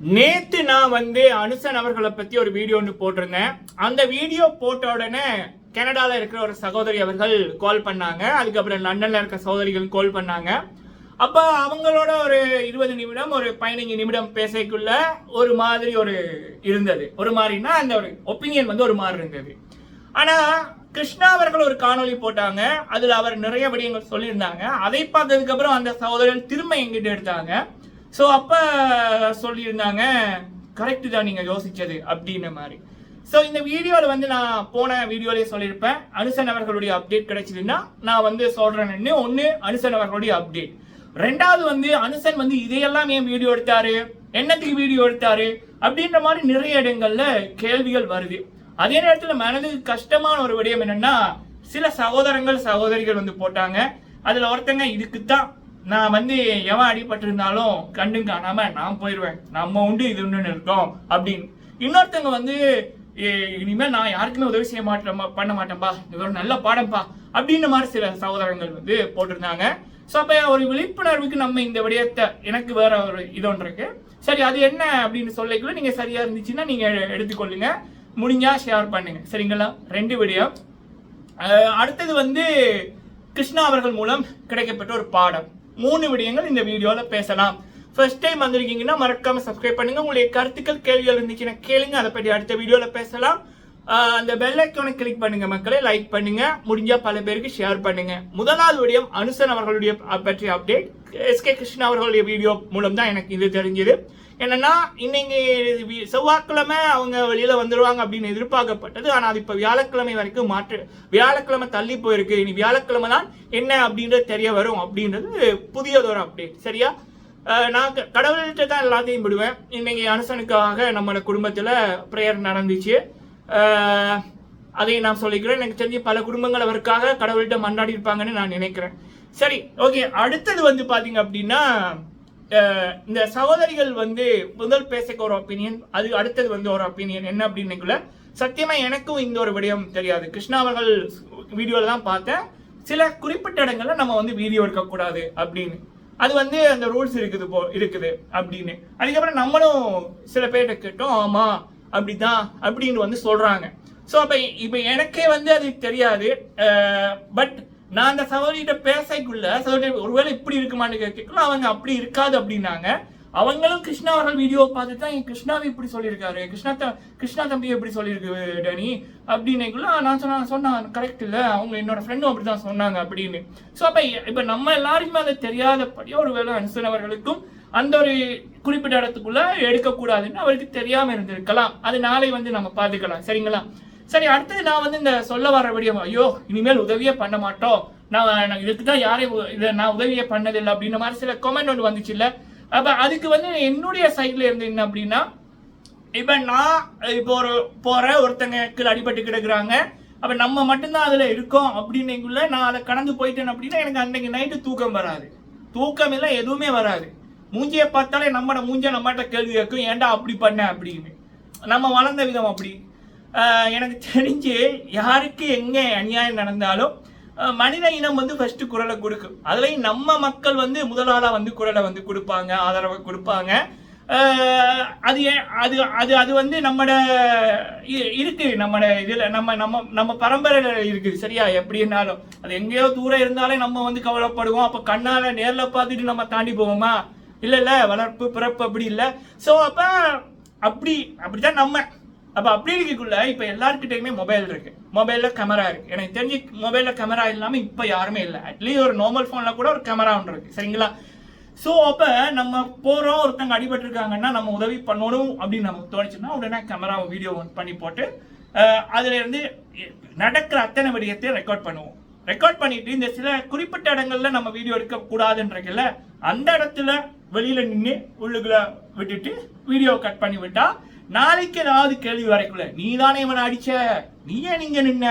நேத்து நான் வந்து அனுசன் அவர்களை பத்தி ஒரு வீடியோ ஒன்று போட்டிருந்தேன். அந்த வீடியோ போட்ட உடனே கனடால இருக்கிற ஒரு சகோதரி அவர்கள் கால் பண்ணாங்க. அதுக்கப்புறம் லண்டன்ல இருக்க சகோதரிகள் கால் பண்ணாங்க. அப்ப அவங்களோட ஒரு இருபது நிமிடம் ஒரு பதினஞ்சு நிமிடம் பேசக்குள்ள ஒரு மாதிரி ஒரு இருந்தது. ஒரு மாதிரினா அந்த ஒரு ஒப்பீனியன் வந்து ஒரு மாதிரி இருந்தது. ஆனா கிருஷ்ணா அவர்கள் ஒரு காணொளி போட்டாங்க. அதுல அவர் நிறைய விடயங்கள் சொல்லியிருந்தாங்க. அதை பார்த்ததுக்கு அப்புறம் அந்த சகோதரர் திரும்ப எங்கிட்ட எடுத்தாங்க. ஸோ அப்போ சொல்லியிருந்தாங்க கரெக்டு தான் நீங்கள் யோசிச்சது அப்படின்ன மாதிரி. ஸோ இந்த வீடியோவில் வந்து நான் போன வீடியோலேயே சொல்லியிருப்பேன் அனுசன் அவர்களுடைய அப்டேட் கிடைச்சதுன்னா நான் வந்து சொல்கிறேன்னு ஒன்று அனுசன் அவர்களுடைய அப்டேட் ரெண்டாவது வந்து அனுசன் வந்து இதையெல்லாம் ஏன் வீடியோ எடுத்தாரு? என்னத்துக்கு வீடியோ எடுத்தாரு? அப்படின்ற மாதிரி நிறைய இடங்கள்ல கேள்விகள் வருது. அதே நேரத்தில் மனதுக்கு கஷ்டமான ஒரு விடயம் என்னன்னா சில சகோதரங்கள் சகோதரிகள் வந்து போட்டாங்க. அதுல ஒருத்தங்க இதுக்குத்தான் நான் வந்து எவன் அடிபட்டிருந்தாலும் கண்டும் காணாம நான் போயிடுவேன் நம்ம உண்டு இது ஒன்று இருக்கோம் அப்படின்னு. இன்னொருத்தவங்க வந்து "ஏ, இனிமேல் நான் யாருக்குமே உதவி செய்ய மாட்டேன் பண்ண மாட்டேன்பா. இது ஒரு நல்ல பாடம்பா. அப்படின்ற மாதிரி சில சகோதரங்கள் வந்து போட்டிருந்தாங்க. ஸோ அப்போ ஒரு விழிப்புணர்வுக்கு நம்ம இந்த விடயத்தை எனக்கு வேற ஒரு இது ஒன்று இருக்கு. சரி அது என்ன அப்படின்னு சொல்லிக்கல நீங்கள் சரியாக இருந்துச்சுன்னா நீங்கள் எடுத்துக்கொள்ளுங்க. முடிஞ்சா ஷேர் பண்ணுங்க. சரிங்களா? ரெண்டு விடயம். அடுத்தது வந்து கிருஷ்ணா அவர்கள் மூலம் கிடைக்கப்பட்ட ஒரு பாடம். மூணு விடயங்கள் இந்த வீடியோல பேசலாம். ஃபர்ஸ்ட் டைம் வந்திருக்கீங்கன்னா மறக்காம சப்ஸ்கிரைப் பண்ணுங்க. உங்களுடைய கருத்துக்கள் கேள்விகள் இருந்துச்சுன்னா கேளுங்க. அதை பற்றி அடுத்த வீடியோல பேசலாம். அந்த பெல் ஐக்கானை கிளிக் பண்ணுங்க மக்களே. லைக் பண்ணுங்க. முடிஞ்சா பல பேருக்கு ஷேர் பண்ணுங்க. முதலாவது விடயம் அனுசன் அவர்களுடைய பற்றிய அப்டேட் எஸ் கே கிருஷ்ணா அவர்களுடைய வீடியோ மூலம் தான் எனக்கு இது தெரிஞ்சது. என்னன்னா இன்னைக்கு செவ்வாய்க்கிழமை அவங்க வெளியில வந்துடுவாங்க அப்படின்னு எதிர்பார்க்கப்பட்டது. ஆனா அது இப்ப வியாழக்கிழமை வரைக்கும் மாற்று வியாழக்கிழமை தள்ளி போயிருக்கு. இனி வியாழக்கிழமை தான் என்ன அப்படின்றது தெரிய வரும் அப்படின்றது புதியதொரு அப்டேட் சரியா? நான் க- கடவுள்கிட்ட தான் எல்லாத்தையும் விடுவேன். இன்னைக்கு அனுசனுக்காக நம்ம குடும்பத்துல ப்ரேயர் நடந்துச்சு. அதை நான் சொல்லிக்கிறேன். எனக்கு தெரிஞ்சு பல குடும்பங்கள் அவருக்காக கடவுள்கிட்ட மன்றாடி இருப்பாங்கன்னு நான் நினைக்கிறேன். சரி ஓகே. அடுத்தது வந்து பாத்தீங்க அப்படின்னா இந்த சகோதரிகள் வந்து முதல் பேசக்க ஒரு ஒப்பீனியன் அது அடுத்தது வந்து ஒரு ஒப்பீனியன் என்ன அப்படின்னுக்குள்ள சத்தியமா எனக்கும் இந்த ஒரு விடயம் தெரியாது. கிருஷ்ணா அவர்கள் வீடியோல தான் பார்த்தேன். சில குறிப்பிட்ட இடங்கள்ல நம்ம வந்து வீடியோ எடுக்கக்கூடாது அப்படின்னு. அது வந்து அந்த ரூல்ஸ் இருக்குது போ இருக்குது அப்படின்னு. அதுக்கப்புறம் நம்மளும் சில பேர்கிட்ட கேட்டோம் ஆமா அப்படிதான் அப்படின்னு வந்து சொல்றாங்க. ஸோ அப்போ இப்போ எனக்கே வந்து அது தெரியாது. பட் நான் அந்த சகோதரிகிட்ட பேசக்குள்ள சகோதரி ஒருவேளை இப்படி இருக்குமான்னு கேட்கலாம் அவங்க அப்படி இருக்காது அப்படின்னாங்க. அவங்களும் கிருஷ்ணா அவர்கள் வீடியோ பார்த்துட்டு தான் என் கிருஷ்ணாவை இப்படி சொல்லியிருக்காரு. கிருஷ்ணா த கிருஷ்ணா தம்பி எப்படி சொல்லியிருக்கு டனி? அப்படின்னைக்குள்ள நான் சொன்ன சொன்னேன் கரெக்ட் இல்லை. அவங்க என்னோட ஃப்ரெண்டும் அப்படி தான் சொன்னாங்க அப்படின்னு. ஸோ அப்போ இப்போ நம்ம எல்லாருக்குமே அது தெரியாதபடியே ஒருவேளை அனுசனவர்களுக்கும் அந்த ஒரு குறிப்பிட்ட இடத்துக்குள்ள எடுக்கக்கூடாதுன்னு அவருக்கு தெரியாமல் இருந்திருக்கலாம். அது நாளை வந்து நம்ம பார்த்துக்கலாம். சரிங்களா? சரி அடுத்தது நான் வந்து இந்த சொல்ல வர விடியம் ஐயோ இனிமேல் உதவியே பண்ண மாட்டோம். நான் இதுக்கு தான் யாரையும் இதை நான் உதவியே பண்ணதில்லை அப்படின்ற மாதிரி சில கமெண்ட் ஒன்று வந்துச்சு இல்லை? அப்போ அதுக்கு வந்து என்னுடைய சைட்ல இருந்து என்ன அப்படின்னா இப்போ நான் இப்போ ஒரு போற ஒருத்தங்க அடிபட்டு கிடக்குறாங்க. அப்போ நம்ம மட்டும்தான் அதில் இருக்கோம் அப்படின்னுக்குள்ள நான் அதை கடந்து போயிட்டேன் அப்படின்னா எனக்கு அன்னைக்கு நைட்டு தூக்கம் வராது. தூக்கம் இல்லை எதுவுமே வராது. மூஞ்சியை பார்த்தாலே நம்மட மூஞ்ச நம்மகிட்ட கேள்வி கேட்கும் ஏன்டா அப்படி பண்ண? அப்படின்னு. நம்ம வளர்ந்த விதம் அப்படி. எனக்கு தெரிஞ்சு யாருக்கு எங்கே அநியாயம் நடந்தாலும் மனித இனம் வந்து ஃபர்ஸ்ட் குரலை கொடுக்கும். அதுலேயும் நம்ம மக்கள் வந்து முதலாளாக வந்து குரலை வந்து கொடுப்பாங்க ஆதரவை கொடுப்பாங்க. அது ஏன்- அது அது அது வந்து நம்மட இருக்கு நம்மட இதில் நம்ம நம்ம நம்ம பரம்பரையில் இருக்குது சரியா? எப்படின்னாலும் அது எங்கேயோ தூரம் இருந்தாலே நம்ம வந்து கவலைப்படுவோம். அப்போ கண்ணால் நேரில் பார்த்துட்டு நம்ம தாண்டி போவோமா? இல்லை இல்லை வளர்ப்பு பிறப்பு அப்படி இல்லை. ஸோ அப்போ அப்படி அப்படி தான் நம்ம அப்போ அப்படி இருக்கக்குள்ள இப்போ எல்லாருக்கிட்டையுமே மொபைல் இருக்கு. மொபைலில் கேமரா இருக்கு. எனக்கு தெரிஞ்சு மொபைலில் கேமரா இல்லாமல் இப்போ யாருமே இல்லை. அட்லீஸ்ட் ஒரு நார்மல் ஃபோனில் கூட ஒரு கேமரா ஒன்று இருக்கு. சரிங்களா? ஸோ அப்போ நம்ம போகிறோம் ஒருத்தங்க அடிபட்டிருக்காங்கன்னா நம்ம உதவி பண்ணணும் அப்படின்னு நமக்கு தோணுச்சுன்னா உடனே கேமரா வீடியோ பண்ணி போட்டு அதுலேருந்து நடக்கிற அத்தனை விடயத்தை ரெக்கார்ட் பண்ணுவோம். ரெக்கார்ட் பண்ணிட்டு இந்த சில குறிப்பிட்ட இடங்கள்ல நம்ம வீடியோ எடுக்க கூடாதுன்றதுல அந்த இடத்துல வெளியில நின்று உள்ளுக்குள்ள விட்டுட்டு வீடியோ கட் பண்ணி விட்டா நாளைக்கு ஏதாவது கேள்வி வரைக்குள்ள நீ தானே இவனை அடிச்ச? நீ ஏன் இங்க நின்ன?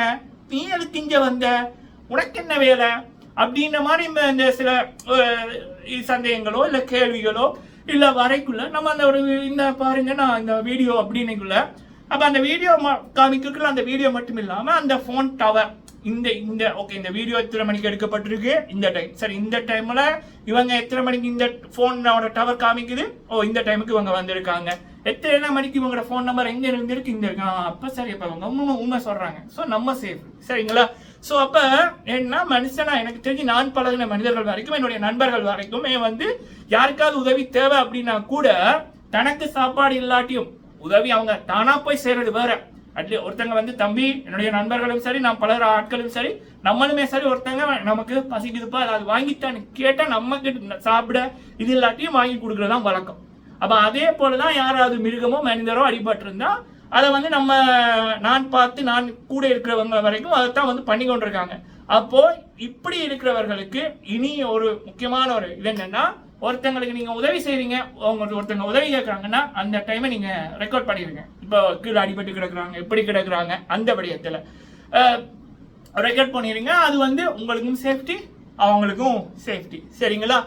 நீ எதுக்கு இங்க வந்த? உனக்கு என்ன வேலை? அப்படின்ற மாதிரி இந்த- இந்த சில சந்தேகங்களோ இல்ல கேள்விகளோ இல்ல வரைக்குள்ள நம்ம அந்த ஒரு இந்த பாருங்க நான் இந்த வீடியோ அப்படின்னுக்குள்ள அப்ப அந்த வீடியோ காமிக்கிறதுக்குள்ள அந்த வீடியோ மட்டும் இல்லாம அந்த ஃபோன் டவர் இந்த இந்த ஓகே இந்த வீடியோ எத்தனை மணிக்கு எடுக்கப்பட்டிருக்கு? இந்த டைம் சரி இந்த டைம்ல இவங்க எத்தனை மணிக்கு இந்த போனோட டவர் காமிக்குது? ஓ இந்த டைமுக்கு இவங்க வந்திருக்காங்க. எத்தனை மணிக்கு உங்களோட ஃபோன் நம்பர் எங்க இருந்திருக்கு இங்கே இருக்கு. அப்போ அப்ப சரி அப்போ அவங்க உண்மை உண்மை சொல்றாங்க. ஸோ நம்ம சேஃப் சரிங்களா? ஸோ அப்ப என்ன மனுஷனா? எனக்கு தெரிஞ்சு நான் பழகின மனிதர்கள் வரைக்கும் என்னுடைய நண்பர்கள் வரைக்குமே வந்து யாருக்காவது உதவி தேவை அப்படின்னா கூட தனக்கு சாப்பாடு இல்லாட்டியும் உதவி அவங்க தானா போய் சேர்றது வேற. அட்லி ஒருத்தங்க வந்து தம்பி என்னுடைய நண்பர்களும் சரி நான் பலர் ஆட்களும் சரி நம்மளுமே சரி ஒருத்தங்க நமக்கு பசிக்குதுப்பா அது வாங்கிட்டான்னு நம்ம கிட்ட சாப்பிட இது இல்லாட்டியும் வாங்கி கொடுக்குறதான் வழக்கம். அப்போ அதே போல தான் யாராவது மிருகமோ மனிதரோ அடிபட்டிருந்தா அதை வந்து நம்ம நான் பார்த்து நான் கூட இருக்கிறவங்க வரைக்கும் அதைத்தான் வந்து பண்ணி கொண்டிருக்காங்க. அப்போ இப்படி இருக்கிறவர்களுக்கு இனி ஒரு முக்கியமான ஒரு இது என்னன்னா ஒருத்தங்களுக்கு நீங்க உதவி செய்றீங்க உங்களுக்கு ஒருத்தங்க உதவி கேட்கறாங்கன்னா அந்த டைமை நீங்க ரெக்கார்ட் பண்ணிடுங்க இப்போ கீழே அடிபட்டு கிடக்குறாங்க எப்படி கிடக்குறாங்க அந்த விடயத்துல. ரெக்கார்ட் பண்ணிடுங்க அது வந்து உங்களுக்கும் சேஃப்டி அவங்களுக்கும் சேஃப்டி சரிங்களா?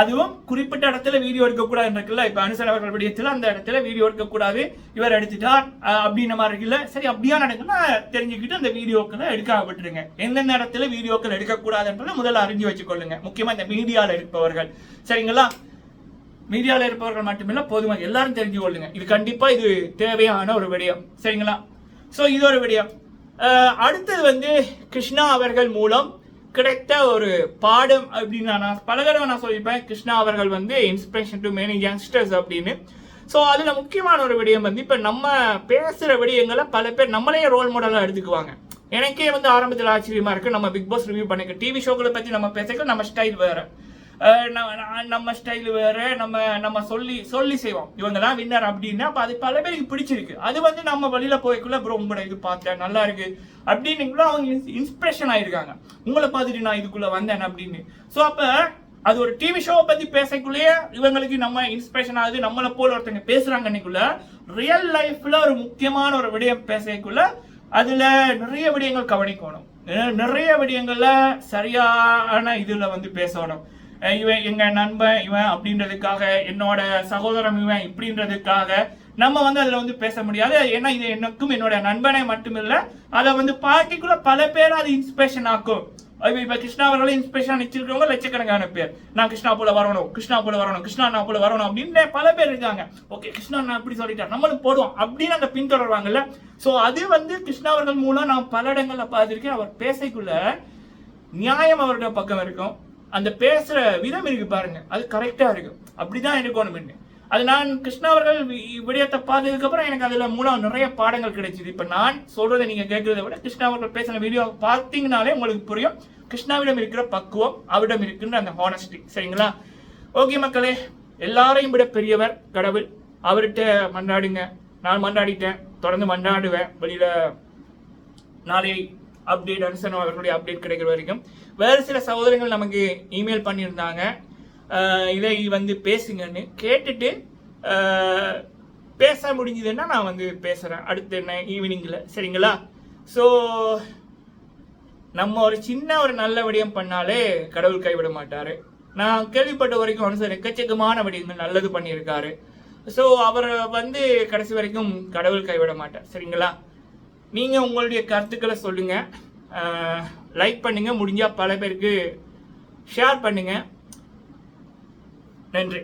அதுவும் குறிப்பிட்ட இடத்துல வீடியோ எடுக்கக்கூடாது இருக்குல்ல? இப்போ அனுசர் அவர்கள் விடயத்தில் அந்த இடத்துல வீடியோ எடுக்கக்கூடாது. இவர் எடுத்துட்டார். அப்படின்ன மாதிரி இருக்குல்ல? சரி அப்படியா நடக்குன்னா தெரிஞ்சுக்கிட்டு அந்த வீடியோக்களை எடுக்காம விட்டுருங்க. எந்தெந்த இடத்துல வீடியோக்கள் எடுக்கக்கூடாதுன்றதை முதல்ல அறிஞ்சு வச்சுக்கொள்ளுங்க. முக்கியமாக இந்த மீடியாவில் இருப்பவர்கள். சரிங்களா? மீடியாவில் இருப்பவர்கள் மட்டுமில்ல பொதுமக்கள் எல்லாரும் தெரிஞ்சு கொள்ளுங்க. இது கண்டிப்பாக இது தேவையான ஒரு விடயம். சரிங்களா? ஸோ இது ஒரு விடயம். அடுத்தது வந்து கிருஷ்ணா அவர்கள் மூலம் கிடைத்த ஒரு பாடம் அப்படின்னு நான் பல தடவை நான் சொல்லியிருப்பேன். கிருஷ்ணா அவர்கள் வந்து இன்ஸ்பிரேஷன் டு மெனி யங்ஸ்டர்ஸ் அப்படின்னு. ஸோ அதில் முக்கியமான ஒரு விடயம் வந்து இப்போ நம்ம பேசுகிற விடயங்களை பல பேர் நம்மளே ரோல் மாடலாக எடுத்துக்குவாங்க. எனக்கே வந்து ஆரம்பத்தில் ஆச்சரியமாக இருக்குது நம்ம பிக் பாஸ் ரிவ்யூ பண்ணிக்க டிவி ஷோக்களை பற்றி நம்ம பேசிக்க நம்ம ஸ்டைல் வேறு. நம்ம நான் நம்ம ஸ்டைல் வேற நம்ம நம்ம சொல்லி சொல்லி செய்வோம். இவங்க தான் வின்னர் அப்படின்னா அப்போ அது பல பேருக்கு பிடிச்சிருக்கு. அது வந்து நம்ம வழியில போய்க்குள்ள ப்ரோ உங்களோட இது பார்த்தேன் நல்லா இருக்கு. அப்படின்னு அவங்க இன்ஸ்பிரேஷன் ஆயிருக்காங்க. உங்களை பார்த்துட்டு நான் இதுக்குள்ள வந்தேன் அப்படின்னு. ஸோ அப்ப அது ஒரு டிவி ஷோவை பத்தி பேசக்குள்ளேயே இவங்களுக்கு நம்ம இன்ஸ்பிரேஷன் ஆகுது. நம்மளை போல ஒருத்தங்க பேசுறாங்க அன்னைக்குள்ள ரியல் லைஃப்ல ஒரு முக்கியமான ஒரு விடயம் பேசக்குள்ள அதுல நிறைய விடயங்கள் கவனிக்கணும். நிறைய விடயங்கள்ல சரியான இதுல வந்து பேசணும். இவன் எங்க நண்பன் இவன் அப்படின்றதுக்காக என்னோட சகோதரன் இவன் இப்படின்றதுக்காக நம்ம வந்து அதுல வந்து பேச முடியாது. ஏன்னா இது எனக்கும் என்னோட நண்பனை மட்டுமில்ல. அதை வந்து பார்க்கக்குள்ள பல பேர் அது இன்ஸ்பிரேஷன் ஆக்கும். இப்ப கிருஷ்ணா அவர்களே இன்ஸ்பிரேஷன் வச்சிருக்கவங்க லட்சக்கணக்கான பேர். நான் கிருஷ்ணா போல வரணும் கிருஷ்ணா போல வரணும் கிருஷ்ணா நான் போல வரணும் அப்படின்னு பல பேர் இருக்காங்க. ஓகே கிருஷ்ணா நான் இப்படி சொல்லிட்டேன் நம்மளும் போடுவோம் அப்படின்னு அந்த பின்தொடர்வாங்கல்ல. சோ அது வந்து கிருஷ்ணா அவர்கள் மூலம் நான் பல இடங்கள்ல பார்த்திருக்கேன். அவர் பேசைக்குள்ள நியாயம் அவருடைய பக்கம் இருக்கும். அந்த பேசுகிற விதம் இருக்கு பாருங்க. அது கரெக்டாக இருக்கும் அப்படிதான் இருக்கணும் அது நான் கிருஷ்ணாவர்கள் விடயத்தை பார்த்ததுக்கப்புறம் எனக்கு அதில் மூலம் நிறைய பாடங்கள் கிடைச்சிது. இப்போ நான் சொல்றதை நீங்கள் கேட்குறத விட கிருஷ்ணா அவர்கள் பேசின வீடியோ பார்த்தீங்கனாலே உங்களுக்கு புரியும். கிருஷ்ணாவிடம் இருக்கிற பக்குவம் அவரிடம் இருக்கின்ற அந்த ஹானஸ்டி சரிங்களா? ஓகே மக்களே எல்லாரையும் விட பெரியவர் கடவுள். அவர்கிட்ட மன்றாடுங்க. நான் மன்றாடிட்டேன். தொடர்ந்து மன்றாடுவேன். வெளியில நாளை அப்டேட் அனுசன் அவர்களுடைய அப்டேட் கிடைக்கிற வரைக்கும். வேறு சில சகோதரிகள் நமக்கு இமெயில் பண்ணியிருந்தாங்க. இதை வந்து பேசுங்கன்னு கேட்டுட்டு பேச முடிஞ்சதுன்னா நான் வந்து பேசுகிறேன் அடுத்து என்ன ஈவினிங்கில் சரிங்களா? ஸோ நம்ம ஒரு சின்ன ஒரு நல்ல விடயம் பண்ணாலே கடவுள் கைவிட மாட்டார். நான் கேள்விப்பட்ட வரைக்கும் அனுசர் எக்கச்சக்கமான விடயங்கள் நல்லது பண்ணியிருக்காரு. ஸோ அவர் வந்து கடைசி வரைக்கும் கடவுள் கைவிட மாட்டார். சரிங்களா? நீங்கள் உங்களுடைய கருத்துக்களை சொல்லுங்கள் லைக் பண்ணுங்கள் முடிஞ்சால் பல பேருக்கு ஷேர் பண்ணுங்கள் நன்றி.